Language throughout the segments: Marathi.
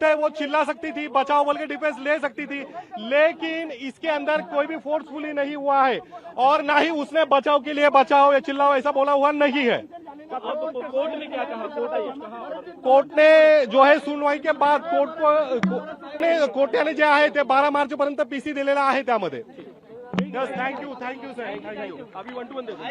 है, वो चिल्ला सकती थी, बचाओ बोल के डिफेंस ले सकती थी, लेकिन इसके अंदर कोई भी फोर्सफुली नहीं हुआ है, और ना ही उसने बचाव के लिए बचाओ या चिल्लाओ, ऐसा बोला हुआ नहीं है। कोर्ट ने क्या कहा कोर्ट ने जो है सुनवाई के बाद कोर्ट को कोर्टाने जे आहे ते मार्च पर्यंत पीसी दिलेला आहे त्यामध्ये thank you thank you sir thank you अभी वन टू वन देखो।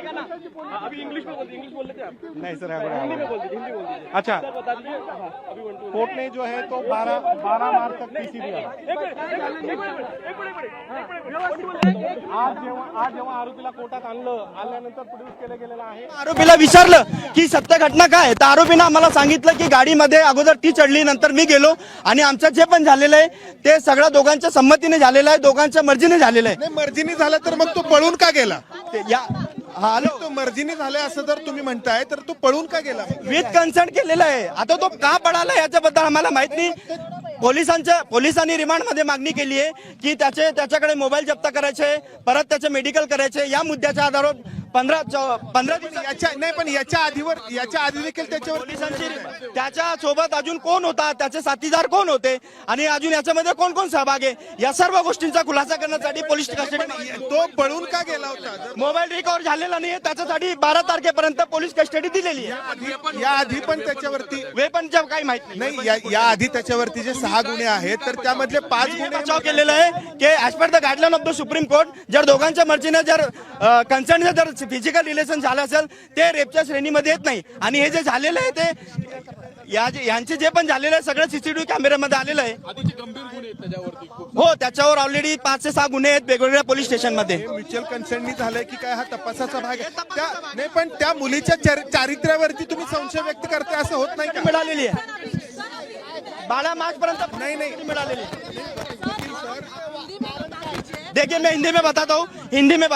अभी इंग्लिश में बोलते इंग्लिश बोल लेते आप। नहीं सर हिंदी में हिंदी अच्छा। सर बता दीजिए। अभी वन टू कोर्ट ने जो है तो बारह बारह मार्च तक पीसी दिया एक मिनिट एक मिनिट एक मिनिट एक मिनिट एक मिनिट एक मिनिट आज जेव्हा आज जेव्हा आरोपीला कोर्टात आणलं आल्यानंतर प्रोड्यूस केलं गेलेलं आहे. आरोपीला विचारलं की सत्य घटना काय? तर आरोपीनं आम्हाला सांगितलं की गाडीमध्ये अगोदर ती चढली नंतर मी गेलो. आणि आमचं जे पण झालेलं आहे ते सगळं दोघांच्या संमतीने झालेलं आहे दोघांच्या मर्जीने झालेलं आहे. नाही मर्जीने झालं तर मग तो पळून का गेला? या हॅलो तो मर्जीने झालाय असं जर तुम्ही म्हणताय तर तो पळून का गेला? विथ कन्सर्ट केलेलं आहे. आता तो का पडाला याच्याबद्दल आम्हाला माहीत नाही. पोलिसांच्या पोलिसांनी रिमांडमध्ये मागणी केली आहे की त्याचे त्याच्याकडे मोबाईल जप्त करायचे परत त्याचे मेडिकल करायचे या मुद्द्याच्या आधारावर पंधरा पंधरा याच्या नाही पण याच्या आधीवर याच्या आधी देखील त्याच्यावर पोलिसांची त्याच्या सोबत अजून कोण होता? त्याचे साथीदार कोण होते? आणि अजून याच्यामध्ये कोण कोण सहभाग आहे? या सर्व गोष्टींचा खुलासा करण्यासाठी पोलीस कस्टडी तो पळून का गेला होता? मोबाईल रिकव्हर झालेला नाही त्याच्यासाठी बारा तारखेपर्यंत पोलीस कस्टडी दिलेली आहे. या आधी पण त्याच्यावरती वेपनच्या काही माहीत नाही. या- आधी त्याच्यावरती जे सहा गुन्हे आहेत तर त्यामधले पाच गुन्हे बचाव केलेला आहे की as per the guideline of the Supreme Court जर दोघांच्या मर्जीने जर कन्सर्न जर फिजिकल रिलेशन झालं असेल ते रेपच्या श्रेणीमध्ये येत नाही. आणि हे जे झालेलं आहे ते या जे- यांचे जे पण झालेलं आहे सगळं सीसीटीव्ही कॅमेऱ्यामध्ये आलेलं आहे. हो त्याच्यावर ऑलरेडी पाच ते सहा गुन्हे आहेत वेगवेगळ्या पोलीस स्टेशनमध्ये म्युच्युअल कन्सर्ननी झालंय की काय हा तपासाचा भाग आहे? नाही पण त्या मुलीच्या चर- चारित्र्यावरती तुम्ही संशय व्यक्त करताय असं होत नाही का? मिळालेली आहे. बारा मार्च पर्यंत नाही, नाही. मिळालेली देखिए मैं हिंदी में बताता हूँ। हिंदी में बता